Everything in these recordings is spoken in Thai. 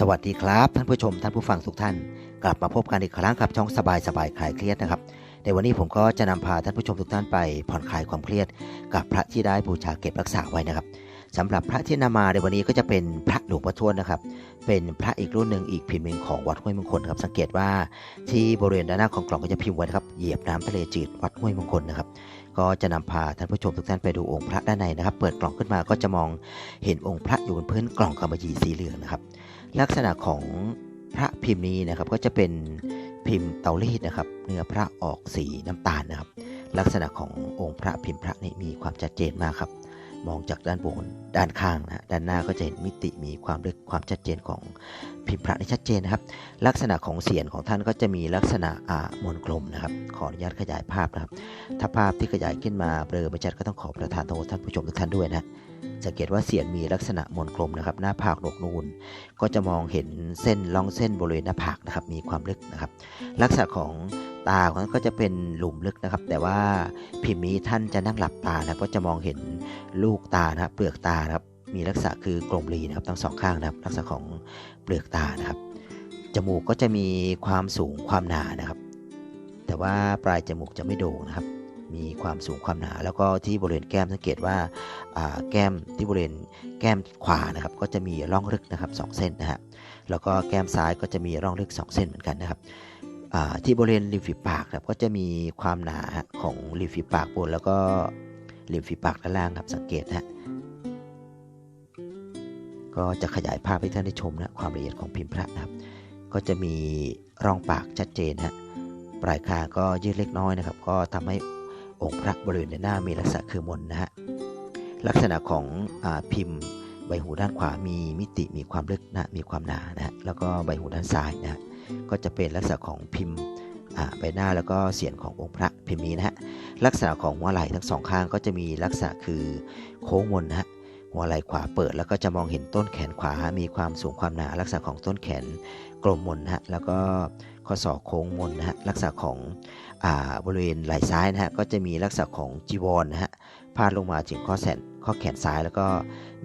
สวัสดีครับท่านผู้ชมท่านผู้ฟังทุกท่าน กลับมาพบกันอีกครั้งกับช่องสบายสบายคลายเครียดนะครับในวันนี้ผมก็จะนำพาท่านผู้ชมทุกท่านไปผ่อนคลายความเครียด กับพระที่ได้บูชาเก็บรักษาไว้นะครับสำหรับพระที่นำมาในวันนี้ก็จะเป็นพระหลวงพ่อทวดนะครับ เป็นพระอีกรุ่นหนึ่งอีกพิมพ์หนึ่งของวัดห้วยมงคลครับสังเกตว่าที่บริเวณด้านหน้าของกล่องก็จะพิมพ์ไว้นะครับเหยียบน้ำทะเลจืดวัดห้วยมงคลนะครับก็จะนำพาท่านผู้ชมทุกท่านไปดูองค์พระด้านในนะครับ เปิดกล่องขึ้นมาก็จะมองเห็นองค์พระอยู่บนพื้นกล่องกำมะหยี่สีเหลืองนะครับ ลักษณะของพระพิมพ์นี้นะครับก็จะเป็นพิมพ์เตารีดนะครับเนื้อพระออกสีน้ำตาลนะครับ ลักษณะขององค์พระพิมพ์พระนี่มีความชัดเจนมากครับ มองจากด้านบนด้านข้างนะด้านหน้าก็จะเห็นมิติมีความลึกความชัดเจนของพิมพ์พระนี่ชัดเจนนะครับ ลักษณะของเสียงของท่านก็จะมีลักษณะอ่ามนกลมนะครับ ขออนุญาตขยายภาพนะครับ ถ้าภาพที่ขยายขึ้นมาเบลอไม่ชัดก็ต้องขอประทานโทษท่านผู้ชมทุกท่านด้วยนะ สังเกตว่าเสียงมีลักษณะมนกลมนะครับหน้าผากหนกนูนก็จะมองเห็นเส้นล่องเส้นบริเวณหน้าผากนะครับมีความลึกนะครับ ลักษณะของตาของท่านก็จะเป็นหลุมลึกนะครับ แต่ว่าพิมพ์นี้ท่านจะนั่งหลับตานะก็จะมองเห็นลูกตานะครับเปลือกตานะครับมีลักษณะคือกลมรีนะครับทั้งสองข้างนะครับ ลักษณะของเปลือกตานะครับจมูกก็จะมีความสูงความหนานะครับ แต่ว่าปลายจมูกจะไม่โด่งนะครับ มีความสูงความหนา แล้วก็ที่บริเวณแก้มสังเกตว่าแก้มที่บริเวณแก้มขวานะครับ ก็จะมีร่องลึกนะครับสเส้นนะฮะแล้วก็แก้มซ้ายก็จะมีร่องลึก 2 เส้นเหมือนกันนะครับที่บริเวณริมฝีปากครับก็จะมีความหนาของริมฝีปากบน แล้วก็ริมฝีปากด้านล่างครับสังเกตนะก็จะขยายภาพให้ท่านได้ชมนะความละเอียดของพิมพ์พระนะครับ ก็จะมีร่องปากชัดเจนฮะปลายคางก็ยืดเล็กน้อยนะครับ ก็ทำให้ องค์พระบริเวณหน้ามีลักษณะคือมนนะฮะลักษณะของอพิมพ์ใบหูด้านขวามีมิติมีความลึกนะมีความหนานะแล้วก็ใบหูด้านซ้ายนะก็จะเป็นลักษณะของพิมพ์ใบหน้าแล้วก็เสียงขององค์พระพิมพ์นี้นะฮะลักษณะของหัวไหล่ทั้งสองข้างก็จะมีลักษณะคือโค้งมนนะฮะหัวไหล่ขวาเปิดแล้วก็จะมองเห็นต้นแขนขวา มีความสูงความหนาลักษณะของต้นแขนกลมมนนะฮะแล้วก็ ข้อศอกโค้งมนนะฮะลักษณะของบริเวณไหล่ซ้ายนะฮะก็จะมีลักษณะของจีวรนนะฮะพาดลงมาถึงข้อแขนข้อแขนซ้ายแล้วก็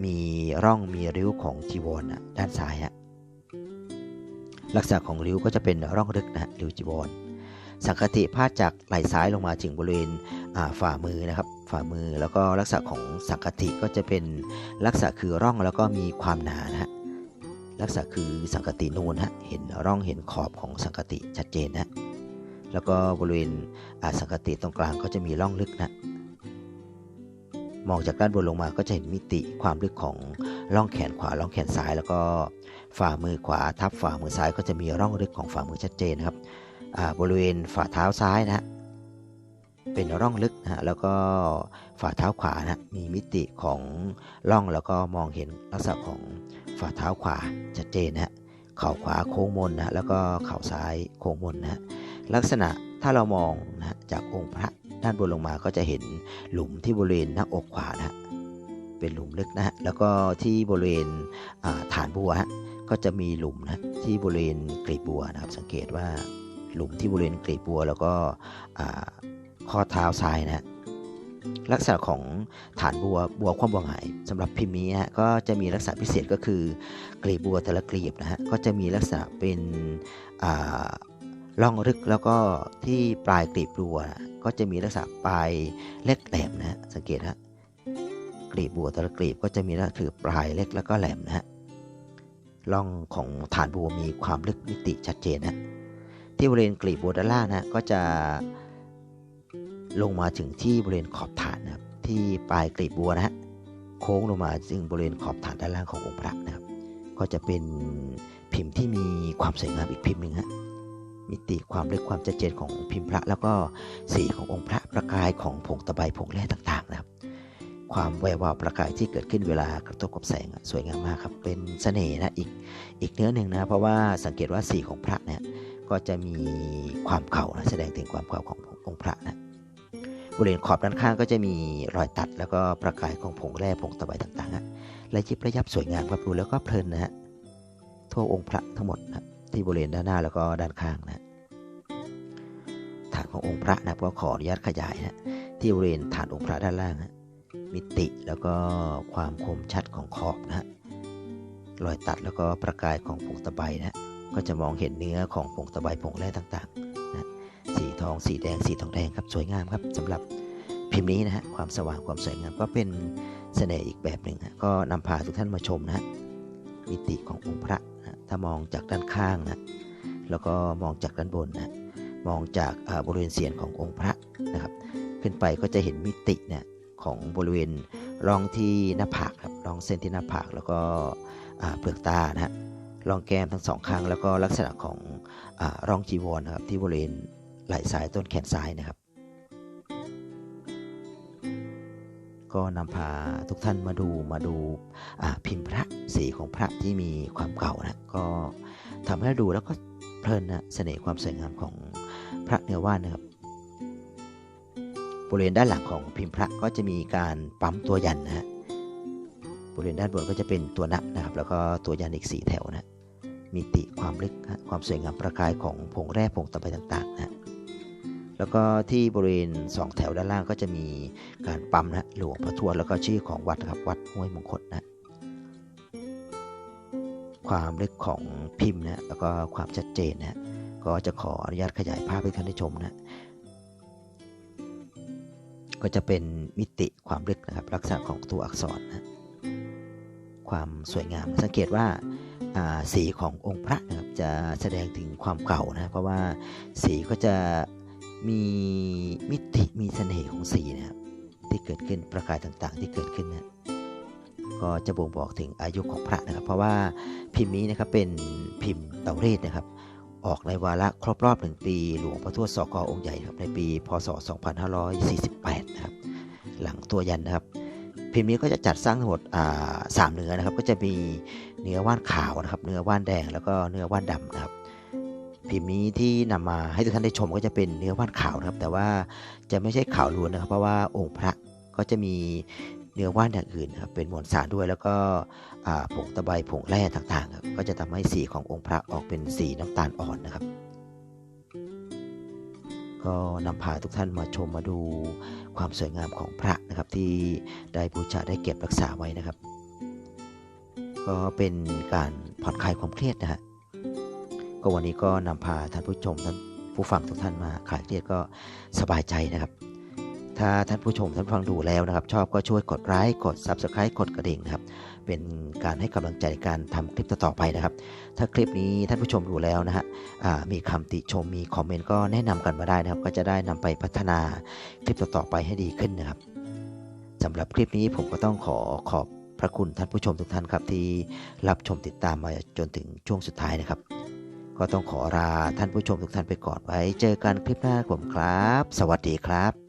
มีร่องมีริ้วของจีวรนะด้านซ้ายฮะลักษณะของริ้วก็จะเป็นร่องลึกนะริ้วจีวรสังคติพาดจากไหล่ซ้ายลงมาถึงบริเวณฝ่ามือนะครับฝ่ามือแล้วก็ลักษณะของสังคติก็จะเป็นลักษณะคือร่องแล้วก็มีความหนานะฮะ ลักษณะคือสังคตินูนฮะเห็นร่องเห็นขอบของสังคติชัดเจนนะแล้วก็บริเวณสังคติตรงกลางก็จะมีร่องลึกนะมองจากด้านบนลงมาก็จะเห็นมิติความลึกของร่องแขนขวาร่องแขนซ้าย แล้วก็ฝ่ามือขวาทับฝ่ามือซ้าย ก็จะมีร่องลึกของฝ่ามือชัดเจนนะครับบริเวณฝ่าเท้าซ้ายนะฮะเป็นร่องลึกนะฮะแล้วก็ฝ่าเท้าขวานะมีมิติของร่องแล้วก็มองเห็นลักษณะของ ฝ่าเท้าขวาชัดเจนนะฮะเข่าขวาโค้งมนนะแล้วก็เข่าซ้ายโค้งมนนะลักษณะถ้าเรามองนะจากองค์พระด้านบนลงมาก็จะเห็นหลุมที่บริเวณหน้าอกขวานะเป็นหลุมลึกนะฮะแล้วก็ที่บริเวณฐานบัวฮะก็จะมีหลุมนะที่บริเวณกลีบบัวนะครับ สังเกตว่าหลุมที่บริเวณกลีบบัว แล้วก็ข้อเท้าซ้ายนะ ลักษณะของฐานบัวบัวความบัวหายสำหรับพิมพ์นี้ฮะก็จะมีลักษณะพิเศษก็คือกลีบบัวแต่ละกลีบนะฮะก็จะมีลักษณะเป็นร่องลึกแล้วก็ที่ปลายกลีบบัวก็จะมีลักษณะปลายเล็กแหลมนะฮะสังเกตฮะกลีบบัวแต่ละกลีบก็จะมีลักษณะคือปลายเล็กแล้วก็แหลมนะฮะร่องของฐานบัวมีความลึกมิติชัดเจนนะที่บริเวณกลีบบัวด้านล่างนะก็จะ ลงมาถึงที่บริเวณขอบฐานนะครับที่ปลายกลีบบัวนะฮะโค้งลงมาถึงบริเวณขอบฐานด้านล่างขององค์พระนะครับ ก็จะเป็นพิมพ์ที่มีความสวยงามอีกพิมพ์หนึ่งฮะมิติความลึกความชัดเจนของพิมพ์พระ แล้วก็สีขององค์พระประกายของผงตะไบผงแร่ต่างๆนะครับ ความแวววาวประกายที่เกิดขึ้นเวลากระทบกับแสงสวยงามมากครับ เป็นเสน่ห์นะอีกอีกเนื้อหนึ่งนะเพราะว่าสังเกตว่าสีของพระเนี่ยก็จะมีความเก่านะแสดงถึงความเก่าขององค์พระนะ บริเวณขอบด้านข้างก็จะมีรอยตัดแล้วก็ประกายของผงแร่ผงตะไบต่างๆนะละยิบระยับสวยงามครับดูแล้วก็เพลินนะฮะทั่วองค์พระทั้งหมดนะที่บริเวณด้านหน้าแล้วก็ด้านข้างนะฐานขององค์พระนะก็ขออนุญาตขยายนะที่บริเวณฐานองค์พระด้านล่างนะมิติแล้วก็ความคมชัดของขอบนะฮะรอยตัดแล้วก็ประกายของผงตะไบนะก็จะมองเห็นเนื้อของผงตะไบผงแร่ต่างๆ ทองสีแดงสีทองแดงครับสวยงามครับสำหรับพิมพ์นี้นะฮะความสว่างความสวยงามก็เป็นเสน่ห์อีกแบบหนึ่งฮะก็นำพาทุกท่านมาชมนะฮะมิติขององค์พระนะถ้ามองจากด้านข้างนะแล้วก็มองจากด้านบนนะมองจากบริเวณเสียนขององค์พระนะครับขึ้นไปก็จะเห็นมิติเนี่ยของบริเวณร่องที่หน้าผากครับร่องเส้นที่หน้าผากแล้วก็เปลือกตานะฮะร่องแก้มทั้งสองข้างแล้วก็ลักษณะของอร่องจีวรนะครับที่บริเวณ ไหล่ซ้ายต้นแขนซ้ายนะครับ ก็นำพาทุกท่านมาดูมาดูาพิมพ์พระสีของพระที่มีความเก่านะก็ทำให้ดูแล้วก็เพลินนะเสน่ห์ความสวยงามของพระเนื้อว่านนะครับบริเวณด้านหลังของพิมพ์พระก็จะมีการปั๊มตัวยันนะฮะบริเวณด้านบนก็จะเป็นตัวนักนะครับ แล้วก็ตัวยันอีกสี่แถวนะ มีติความลึกความสวยงามประกายของผงแร่ผงตะไบต่างๆนะ แล้วก็ที่บริเวณสองแถวด้านล่างก็จะมีการปั๊มนะหลวงพระทวดแล้วก็ชื่อของวัดครับวัดห้วยมงคลนะความลึกของพิมพ์นะแล้วก็ความชัดเจนนะก็จะขออนุญาตขยายภาพให้ท่านได้ชมนะก็จะเป็นมิติความลึกนะครับลักษณะของตัวอักษรนะความสวยงามสังเกตว่าอ่าสีขององค์พระนะครับจะแสดงถึงความเก่านะเพราะว่าสีก็จะ มีมิติมีเสน่ห์ของสีนะครับที่เกิดขึ้นประกายต่างๆ ที่เกิดขึ้นนะก็จะบ่งบอกถึงอายุของพระนะครับ เพราะว่าพิมพ์นี้นะครับเป็นพิมพ์เตาเรศนะครับ ออกในวาระครบรอบหนึ่งปี หลวงพระทวดสกอองค์ใหญ่ครับในปี พศ 2548 นะครับ หลังตัวยันนะครับ พิมพ์นี้ก็จะจัดสร้างทั้งหมดสามเนื้อนะครับ ก็จะมีเนื้อว่านขาวนะครับ เนื้อว่านแดงแล้วก็เนื้อว่านดำนะครับ พิมพ์นี้ที่นำมาให้ทุกท่านได้ชมก็จะเป็นเนื้อว่านขาวนะครับ แต่ว่าจะไม่ใช่ขาวล้วนนะครับ เพราะว่าองค์พระก็จะมีเนื้อว่านอย่างอื่นครับเป็นมวลสารด้วยแล้วก็ผงตะไบผงแร่ต่างๆครับก็จะทำให้สีขององค์พระออกเป็นสีน้ำตาลอ่อนนะครับ ก็นำพาทุกท่านมาชมมาดูความสวยงามของพระนะครับ ที่ได้บูชาได้เก็บรักษาไว้นะครับ ก็เป็นการผ่อนคลายความเครียดนะฮะ ก็วันนี้ก็นำพาท่านผู้ชมท่านผู้ฟังทุกท่านมาคลายเครียดก็สบายใจนะครับ ถ้าท่านผู้ชมท่านฟังดูแล้วนะครับ ชอบก็ช่วยกดไลค์กด Subscribe กดกระดิ่งนะครับ เป็นการให้กำลังใจในการทำคลิปต่อไปนะครับ ถ้าคลิปนี้ท่านผู้ชมดูแล้วนะฮะมีคำติชมมีคอมเมนต์ก็แนะนำกันมาได้นะครับ ก็จะได้นำไปพัฒนาคลิปต่อๆไปให้ดีขึ้นนะครับสำหรับคลิปนี้ผมก็ต้องขอขอบพระคุณท่านผู้ชมทุกท่านครับที่รับชมติดตามมาจนถึงช่วงสุดท้ายนะครับ ก็ต้องขอลาท่านผู้ชมทุกท่านไปก่อนไว้ เจอกันคลิปหน้าผมครับ สวัสดีครับ